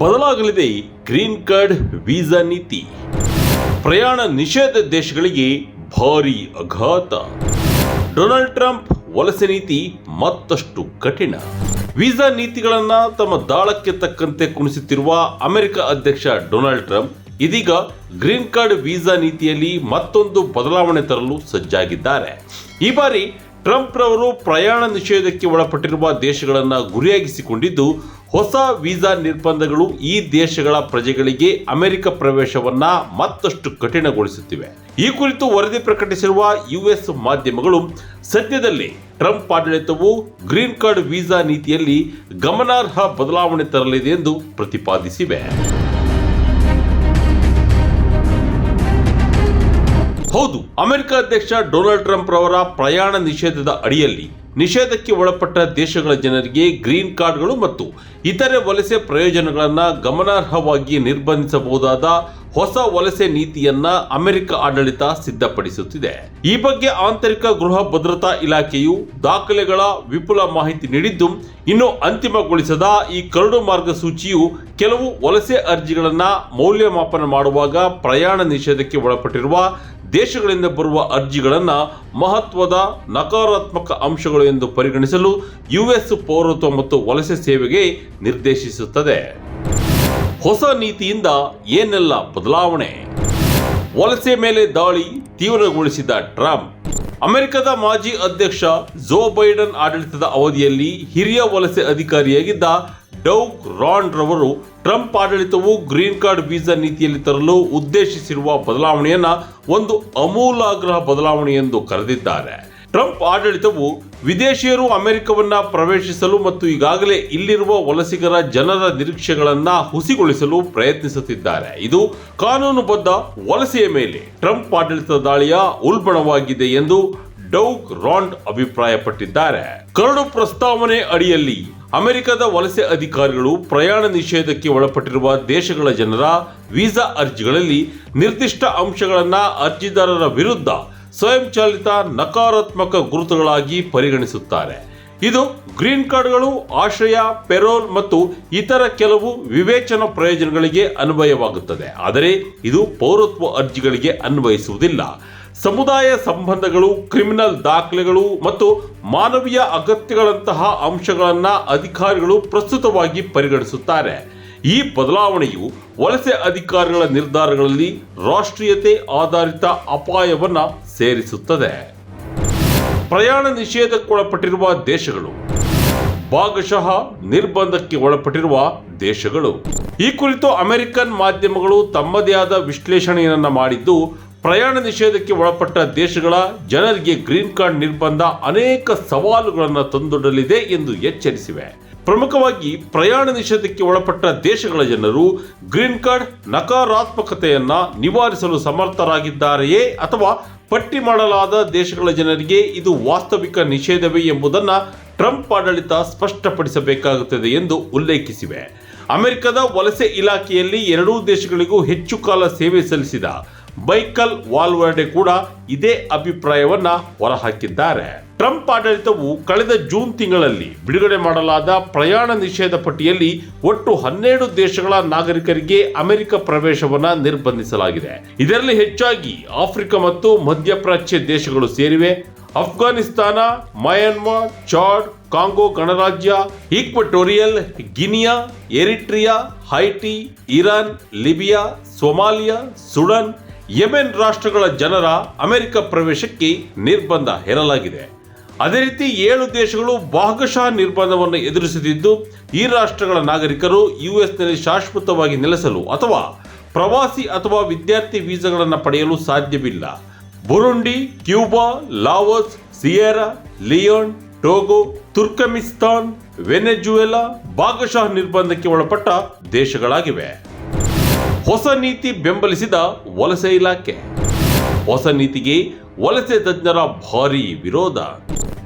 ಬದಲಾಗಲಿದೆ green card visa ನೀತಿ. ಪ್ರಯಾಣ ನಿಷೇಧ ದೇಶಗಳಿಗೆ ಭಾರಿ ಆಘಾತ ಡೊನಾಲ್ಡ್ ಟ್ರಂಪ್ ವಲಸೆ ನೀತಿ ಮತ್ತಷ್ಟು ಕಠಿಣ. ವೀಸಾ ನೀತಿಗಳನ್ನ ತಮ್ಮ ದಾಳಕ್ಕೆ ತಕ್ಕಂತೆ ಕುಣಿಸುತ್ತಿರುವ ಅಮೆರಿಕ ಅಧ್ಯಕ್ಷ ಡೊನಾಲ್ಡ್ ಟ್ರಂಪ್ ಇದೀಗ ಗ್ರೀನ್ ಕಾರ್ಡ್ ವೀಸಾ ನೀತಿಯಲ್ಲಿ ಮತ್ತೊಂದು ಬದಲಾವಣೆ ತರಲು ಸಜ್ಜಾಗಿದ್ದಾರೆ. ಈ ಬಾರಿ ಟ್ರಂಪ್ ರವರು ಪ್ರಯಾಣ ನಿಷೇಧಕ್ಕೆ ಒಳಪಟ್ಟಿರುವ ದೇಶಗಳನ್ನು ಗುರಿಯಾಗಿಸಿಕೊಂಡಿದ್ದು, ಹೊಸ ವೀಸಾ ನಿರ್ಬಂಧಗಳು ಈ ದೇಶಗಳ ಪ್ರಜೆಗಳಿಗೆ ಅಮೆರಿಕ ಪ್ರವೇಶವನ್ನ ಮತ್ತಷ್ಟು ಕಠಿಣಗೊಳಿಸುತ್ತಿವೆ. ಈ ಕುರಿತು ವರದಿ ಪ್ರಕಟಿಸಿರುವ ಯುಎಸ್ ಮಾಧ್ಯಮಗಳು, ಸದ್ಯದಲ್ಲಿ ಟ್ರಂಪ್ ಆಡಳಿತವು ಗ್ರೀನ್ ಕಾರ್ಡ್ ವೀಸಾ ನೀತಿಯಲ್ಲಿ ಗಮನಾರ್ಹ ಬದಲಾವಣೆ ತರಲಿದೆ ಎಂದು ಪ್ರತಿಪಾದಿಸಿವೆ. ಹೌದು, ಅಮೆರಿಕ ಅಧ್ಯಕ್ಷ ಡೊನಾಲ್ಡ್ ಟ್ರಂಪ್ ರವರ ಪ್ರಯಾಣ ನಿಷೇಧದ ಅಡಿಯಲ್ಲಿ ನಿಷೇಧಕ್ಕೆ ಒಳಪಟ್ಟ ದೇಶಗಳ ಜನರಿಗೆ ಗ್ರೀನ್ ಕಾರ್ಡ್ಗಳು ಮತ್ತು ಇತರೆ ವಲಸೆ ಪ್ರಯೋಜನಗಳನ್ನು ಗಮನಾರ್ಹವಾಗಿ ನಿರ್ಬಂಧಿಸಬಹುದಾದ ಹೊಸ ವಲಸೆ ನೀತಿಯನ್ನ ಅಮೆರಿಕ ಆಡಳಿತ ಸಿದ್ಧಪಡಿಸುತ್ತಿದೆ. ಈ ಬಗ್ಗೆ ಆಂತರಿಕ ಗೃಹ ಭದ್ರತಾ ಇಲಾಖೆಯು ದಾಖಲೆಗಳ ವಿಪುಲ ಮಾಹಿತಿ ನೀಡಿದ್ದು, ಇನ್ನು ಅಂತಿಮಗೊಳಿಸದ ಈ ಕರಡು ಮಾರ್ಗಸೂಚಿಯು ಕೆಲವು ವಲಸೆ ಅರ್ಜಿಗಳನ್ನ ಮೌಲ್ಯಮಾಪನ ಮಾಡುವಾಗ ಪ್ರಯಾಣ ನಿಷೇಧಕ್ಕೆ ಒಳಪಟ್ಟಿರುವ ದೇಶಗಳಿಂದ ಬರುವ ಅರ್ಜಿಗಳನ್ನು ಮಹತ್ವದ ನಕಾರಾತ್ಮಕ ಅಂಶಗಳು ಎಂದು ಪರಿಗಣಿಸಲು ಯುಎಸ್ ಪೌರತ್ವ ಮತ್ತು ವಲಸೆ ಸೇವೆಗೆ ನಿರ್ದೇಶಿಸುತ್ತದೆ. ಹೊಸ ನೀತಿಯಿಂದ ಏನೆಲ್ಲ ಬದಲಾವಣೆ? ವಲಸೆ ಮೇಲೆ ದಾಳಿ ತೀವ್ರಗೊಳಿಸಿದ ಟ್ರಂಪ್. ಅಮೆರಿಕದ ಮಾಜಿ ಅಧ್ಯಕ್ಷ ಜೋ ಬೈಡನ್ ಆಡಳಿತದ ಅವಧಿಯಲ್ಲಿ ಹಿರಿಯ ವಲಸೆ ಅಧಿಕಾರಿಯಾಗಿದ್ದ ಡೌಗ್ ರಾನ್ ರವರು ಟ್ರಂಪ್ ಆಡಳಿತವು ಗ್ರೀನ್ ಕಾರ್ಡ್ ವೀಸಾ ನೀತಿಯಲ್ಲಿ ತರಲು ಉದ್ದೇಶಿಸಿರುವ ಬದಲಾವಣೆಯನ್ನ ಒಂದು ಅಮೂಲಾಗ್ರಹ ಬದಲಾವಣೆ ಎಂದು ಕರೆದಿದ್ದಾರೆ. ಟ್ರಂಪ್ ಆಡಳಿತವು ವಿದೇಶಿಯರು ಅಮೆರಿಕವನ್ನ ಪ್ರವೇಶಿಸಲು ಮತ್ತು ಈಗಾಗಲೇ ಇಲ್ಲಿರುವ ವಲಸಿಗರ ಜನರ ನಿರೀಕ್ಷೆಗಳನ್ನು ಹುಸಿಗೊಳಿಸಲು ಪ್ರಯತ್ನಿಸುತ್ತಿದ್ದಾರೆ. ಇದು ಕಾನೂನುಬದ್ಧ ವಲಸೆಯ ಮೇಲೆ ಟ್ರಂಪ್ ಆಡಳಿತದ ದಾಳಿಯ ಉಲ್ಬಣವಾಗಿದೆ ಎಂದು ಡೌಕ್ ರಾಂಡ್ ಅಭಿಪ್ರಾಯಪಟ್ಟಿದ್ದಾರೆ. ಕರಡು ಪ್ರಸ್ತಾವನೆ ಅಡಿಯಲ್ಲಿ ಅಮೆರಿಕದ ವಲಸೆ ಅಧಿಕಾರಿಗಳು ಪ್ರಯಾಣ ನಿಷೇಧಕ್ಕೆ ಒಳಪಟ್ಟಿರುವ ದೇಶಗಳ ಜನರ ವೀಸಾ ಅರ್ಜಿಗಳಲ್ಲಿ ನಿರ್ದಿಷ್ಟ ಅಂಶಗಳನ್ನು ಅರ್ಜಿದಾರರ ವಿರುದ್ಧ ಸ್ವಯಂಚಾಲಿತ ನಕಾರಾತ್ಮಕ ಗುರುತುಗಳಾಗಿ ಪರಿಗಣಿಸುತ್ತಾರೆ. ಇದು ಗ್ರೀನ್ ಕಾರ್ಡ್ಗಳು, ಆಶ್ರಯ, ಪೆರೋಲ್ ಮತ್ತು ಇತರ ಕೆಲವು ವಿವೇಚನಾ ಪ್ರಯೋಜನಗಳಿಗೆ ಅನ್ವಯವಾಗುತ್ತದೆ. ಆದರೆ ಇದು ಪೌರತ್ವ ಅರ್ಜಿಗಳಿಗೆ ಅನ್ವಯಿಸುವುದಿಲ್ಲ. ಸಮುದಾಯ ಸಂಬಂಧಗಳು, ಕ್ರಿಮಿನಲ್ ದಾಖಲೆಗಳು ಮತ್ತು ಮಾನವೀಯ ಅಗತ್ಯಗಳಂತಹ ಅಂಶಗಳನ್ನು ಅಧಿಕಾರಿಗಳು ಪ್ರಸ್ತುತವಾಗಿ ಪರಿಗಣಿಸುತ್ತಾರೆ. ಈ ಬದಲಾವಣೆಯು ವಲಸೆ ಅಧಿಕಾರಿಗಳ ನಿರ್ಧಾರಗಳಲ್ಲಿ ರಾಷ್ಟ್ರೀಯತೆ ಆಧಾರಿತ ಅಪಾಯವನ್ನ ಸೇರಿಸುತ್ತದೆ. ಪ್ರಯಾಣ ನಿಷೇಧಕ್ಕೊಳಪಟ್ಟಿರುವ ದೇಶಗಳು, ಭಾಗಶಃ ನಿರ್ಬಂಧಕ್ಕೆ ಒಳಪಟ್ಟಿರುವ ದೇಶಗಳು. ಈ ಕುರಿತು ಅಮೆರಿಕನ್ ಮಾಧ್ಯಮಗಳು ತಮ್ಮದೇ ಆದ ವಿಶ್ಲೇಷಣೆಯನ್ನು ಮಾಡಿದ್ದು ಪ್ರಯಾಣ ನಿಷೇಧಕ್ಕೆ ಒಳಪಟ್ಟ ದೇಶಗಳ ಜನರಿಗೆ ಗ್ರೀನ್ ಕಾರ್ಡ್ ನಿರ್ಬಂಧ ಅನೇಕ ಸವಾಲುಗಳನ್ನು ತಂದೊಡ್ಡಲಿದೆ ಎಂದು ಎಚ್ಚರಿಸಿವೆ. ಪ್ರಮುಖವಾಗಿ ಪ್ರಯಾಣ ನಿಷೇಧಕ್ಕೆ ಒಳಪಟ್ಟ ದೇಶಗಳ ಜನರು ಗ್ರೀನ್ ಕಾರ್ಡ್ ನಕಾರಾತ್ಮಕತೆಯನ್ನ ನಿವಾರಿಸಲು ಸಮರ್ಥರಾಗಿದ್ದಾರೆಯೇ ಅಥವಾ ಪಟ್ಟಿ ಮಾಡಲಾದ ದೇಶಗಳ ಜನರಿಗೆ ಇದು ವಾಸ್ತವಿಕ ನಿಷೇಧವೇ ಎಂಬುದನ್ನು ಟ್ರಂಪ್ ಆಡಳಿತ ಸ್ಪಷ್ಟಪಡಿಸಬೇಕಾಗುತ್ತದೆ ಎಂದು ಉಲ್ಲೇಖಿಸಿವೆ. ಅಮೆರಿಕದ ವಲಸೆ ಇಲಾಖೆಯಲ್ಲಿ ಎರಡೂ ದೇಶಗಳಿಗೂ ಹೆಚ್ಚು ಕಾಲ ಸೇವೆ ಸಲ್ಲಿಸಿದ ಬೈಕಲ್ ವಾಲ್ವರ್ಡೆ ಕೂಡ ಇದೇ ಅಭಿಪ್ರಾಯವನ್ನ ಹೊರಹಾಕಿದ್ದಾರೆ. ಟ್ರಂಪ್ ಆಡಳಿತವು ಕಳೆದ ಜೂನ್ ತಿಂಗಳಲ್ಲಿ ಬಿಡುಗಡೆ ಮಾಡಲಾದ ಪ್ರಯಾಣ ನಿಷೇಧ ಪಟ್ಟಿಯಲ್ಲಿ ಒಟ್ಟು ಹನ್ನೆರಡು ದೇಶಗಳ ನಾಗರಿಕರಿಗೆ ಅಮೆರಿಕ ಪ್ರವೇಶವನ್ನ ನಿರ್ಬಂಧಿಸಲಾಗಿದೆ. ಇದರಲ್ಲಿ ಹೆಚ್ಚಾಗಿ ಆಫ್ರಿಕಾ ಮತ್ತು ಮಧ್ಯಪ್ರಾಚ್ಯ ದೇಶಗಳು ಸೇರಿವೆ. ಅಫ್ಘಾನಿಸ್ತಾನ ಮಯನ್ಮಾರ್, ಚಾಡ್, ಕಾಂಗೋ ಗಣರಾಜ್ಯ, Equatorial, Guinea, Eritrea, Haiti, Iran, Libya, Somalia, Sudan Yemen ರಾಷ್ಟ್ರಗಳ ಜನರ ಅಮೆರಿಕ ಪ್ರವೇಶಕ್ಕೆ ನಿರ್ಬಂಧ ಹೇರಲಾಗಿದೆ. ಅದೇ ರೀತಿ ಏಳು ದೇಶಗಳು ಭಾಗಶಃ ನಿರ್ಬಂಧವನ್ನು ಎದುರಿಸುತ್ತಿದ್ದು, ಈ ರಾಷ್ಟ್ರಗಳ ನಾಗರಿಕರು ಯುಎಸ್ನಲ್ಲಿ ಶಾಶ್ವತವಾಗಿ ನೆಲೆಸಲು ಅಥವಾ ಪ್ರವಾಸಿ ಅಥವಾ ವಿದ್ಯಾರ್ಥಿ ವೀಸಾಗಳನ್ನು ಪಡೆಯಲು ಸಾಧ್ಯವಿಲ್ಲ. Burundi, Cuba, Laos, Sierra, Leone, Togo, Turkmenistan, Venezuela ಭಾಗಶಃ ನಿರ್ಬಂಧಕ್ಕೆ ಒಳಪಟ್ಟ ದೇಶಗಳಾಗಿವೆ. ಹೊಸ ನೀತಿ ಬೆಂಬಲಿಸಿದ ವಲಸೆ ಇಲಾಖೆ. ಹೊಸ ನೀತಿಗೆ ವಲಸೆ ತಜ್ಞರ ಭಾರಿ ವಿರೋಧ.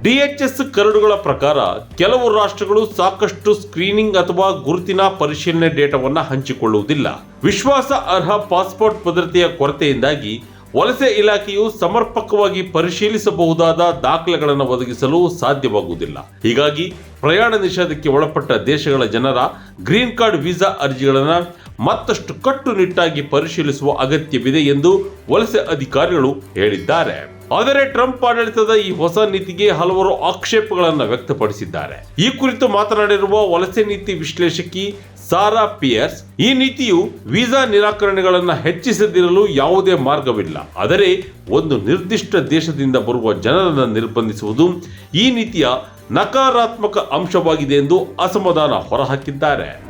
ಡಿಎಚ್ಎಸ್ ಕರಡುಗಳ ಪ್ರಕಾರ ಕೆಲವು ರಾಷ್ಟ್ರಗಳು ಸಾಕಷ್ಟು ಸ್ಕ್ರೀನಿಂಗ್ ಅಥವಾ ಗುರುತಿನ ಪರಿಶೀಲನೆ ಡೇಟಾವನ್ನು ಹಂಚಿಕೊಳ್ಳುವುದಿಲ್ಲ. ವಿಶ್ವಾಸ ಅರ್ಹ ಪಾಸ್ಪೋರ್ಟ್ ಭದ್ರತೆಯ ಕೊರತೆಯಿಂದಾಗಿ ವಲಸೆ ಇಲಾಖೆಯು ಸಮರ್ಪಕವಾಗಿ ಪರಿಶೀಲಿಸಬಹುದಾದ ದಾಖಲೆಗಳನ್ನು ಒದಗಿಸಲು ಸಾಧ್ಯವಾಗುವುದಿಲ್ಲ. ಹೀಗಾಗಿ ಪ್ರಯಾಣ ನಿಷೇಧಕ್ಕೆ ಒಳಪಟ್ಟ ದೇಶಗಳ ಜನರ ಗ್ರೀನ್ ಕಾರ್ಡ್ ವೀಸಾ ಅರ್ಜಿಗಳನ್ನು ಮತ್ತಷ್ಟು ಕಟ್ಟುನಿಟ್ಟಾಗಿ ಪರಿಶೀಲಿಸುವ ಅಗತ್ಯವಿದೆ ಎಂದು ವಲಸೆ ಅಧಿಕಾರಿಗಳು ಹೇಳಿದ್ದಾರೆ. ಆದರೆ ಟ್ರಂಪ್ ಆಡಳಿತದ ಈ ಹೊಸ ನೀತಿಗೆ ಹಲವರು ಆಕ್ಷೇಪಗಳನ್ನು ವ್ಯಕ್ತಪಡಿಸಿದ್ದಾರೆ. ಈ ಕುರಿತು ಮಾತನಾಡಿರುವ ವಲಸೆ ನೀತಿ ವಿಶ್ಲೇಷಕಿ ಸಾರಾ ಪಿಯರ್ಸ್, ಈ ನೀತಿಯು ವೀಸಾ ನಿರಾಕರಣೆಗಳನ್ನು ಹೆಚ್ಚಿಸದಿರಲು ಯಾವುದೇ ಮಾರ್ಗವಿಲ್ಲ. ಆದರೆ ಒಂದು ನಿರ್ದಿಷ್ಟ ದೇಶದಿಂದ ಬರುವ ಜನರನ್ನು ನಿರ್ಬಂಧಿಸುವುದು ಈ ನೀತಿಯ ನಕಾರಾತ್ಮಕ ಅಂಶವಾಗಿದೆ ಎಂದು ಅಸಮಾಧಾನ ಹೊರಹಾಕಿದ್ದಾರೆ.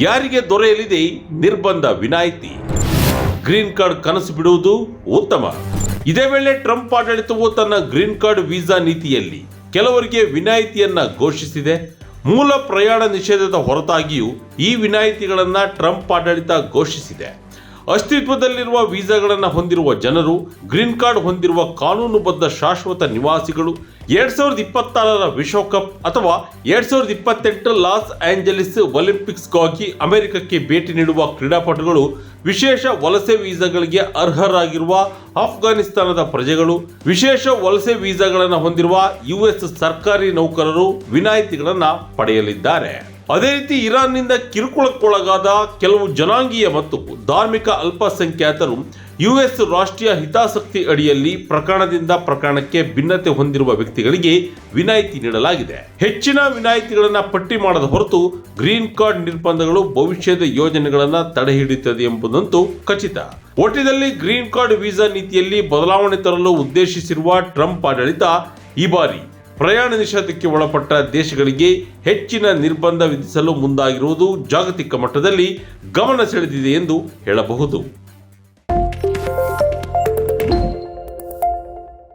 ಯಾರಿಗೆ ದೊರೆಯಲಿದೆ ನಿರ್ಬಂಧ ವಿನಾಯಿತಿ? ಗ್ರೀನ್ ಕಾರ್ಡ್ ಕನಸು ಬಿಡುವುದು ಉತ್ತಮ. ಇದೇ ವೇಳೆ ಟ್ರಂಪ್ ಆಡಳಿತವು ತನ್ನ ಗ್ರೀನ್ ಕಾರ್ಡ್ ವೀಸಾ ನೀತಿಯಲ್ಲಿ ಕೆಲವರಿಗೆ ವಿನಾಯಿತಿಯನ್ನ ಘೋಷಿಸಿದೆ. ಮೂಲ ಪ್ರಯಾಣ ನಿಷೇಧದ ಹೊರತಾಗಿಯೂ ಈ ವಿನಾಯಿತಿಗಳನ್ನು ಟ್ರಂಪ್ ಆಡಳಿತ ಘೋಷಿಸಿದೆ. ಅಸ್ತಿತ್ವದಲ್ಲಿರುವ ವೀಸಾಗಳನ್ನು ಹೊಂದಿರುವ ಜನರು, ಗ್ರೀನ್ ಕಾರ್ಡ್ ಹೊಂದಿರುವ ಕಾನೂನುಬದ್ಧ ಶಾಶ್ವತ ನಿವಾಸಿಗಳು, ಎರಡ್ ಸಾವಿರದ ಇಪ್ಪತ್ತಾರರ ವಿಶ್ವಕಪ್ ಅಥವಾ ಎರಡ್ ಸಾವಿರದ ಇಪ್ಪತ್ತೆಂಟು ಲಾಸ್ ಆಂಜಲಿಸ್ ಒಲಿಂಪಿಕ್ಸ್ಗಾಗಿ ಅಮೆರಿಕಕ್ಕೆ ಭೇಟಿ ನೀಡುವ ಕ್ರೀಡಾಪಟುಗಳು, ವಿಶೇಷ ವಲಸೆ ವೀಸಾಗಳಿಗೆ ಅರ್ಹರಾಗಿರುವ ಆಫ್ಘಾನಿಸ್ತಾನದ ಪ್ರಜೆಗಳು, ವಿಶೇಷ ವಲಸೆ ವೀಸಾಗಳನ್ನು ಹೊಂದಿರುವ ಯುಎಸ್ ಸರ್ಕಾರಿ ನೌಕರರು ವಿನಾಯಿತಿಗಳನ್ನು ಪಡೆಯಲಿದ್ದಾರೆ. ಅದೇ ರೀತಿ ಇರಾನ್ನಿಂದ ಕಿರುಕುಳಕ್ಕೊಳಗಾದ ಕೆಲವು ಜನಾಂಗೀಯ ಮತ್ತು ಧಾರ್ಮಿಕ ಅಲ್ಪಸಂಖ್ಯಾತರು ಯು ಎಸ್ ರಾಷ್ಟ್ರೀಯ ಹಿತಾಸಕ್ತಿ ಅಡಿಯಲ್ಲಿ ಪ್ರಕರಣದಿಂದ ಪ್ರಕರಣಕ್ಕೆ ಭಿನ್ನತೆ ಹೊಂದಿರುವ ವ್ಯಕ್ತಿಗಳಿಗೆ ವಿನಾಯಿತಿ ನೀಡಲಾಗಿದೆ. ಹೆಚ್ಚಿನ ವಿನಾಯಿತಿಗಳನ್ನು ಪಟ್ಟಿ ಮಾಡದ ಹೊರತು ಗ್ರೀನ್ ಕಾರ್ಡ್ ನಿರ್ಬಂಧಗಳು ಭವಿಷ್ಯದ ಯೋಜನೆಗಳನ್ನು ತಡೆಹಿಡಿಯುತ್ತದೆ ಎಂಬುದಂತೂ ಖಚಿತ. ಒಟ್ಟಿನಲ್ಲಿ ಗ್ರೀನ್ ಕಾರ್ಡ್ ವೀಸಾ ನೀತಿಯಲ್ಲಿ ಬದಲಾವಣೆ ತರಲು ಉದ್ದೇಶಿಸಿರುವ ಟ್ರಂಪ್ ಆಡಳಿತ ಈ ಬಾರಿ ಪ್ರಯಾಣ ನಿಷೇಧಕ್ಕೆ ಒಳಪಟ್ಟ ದೇಶಗಳಿಗೆ ಹೆಚ್ಚಿನ ನಿರ್ಬಂಧ ವಿಧಿಸಲು ಮುಂದಾಗಿರುವುದು ಜಾಗತಿಕ ಮಟ್ಟದಲ್ಲಿ ಗಮನ ಸೆಳೆದಿದೆ ಎಂದು ಹೇಳಬಹುದು.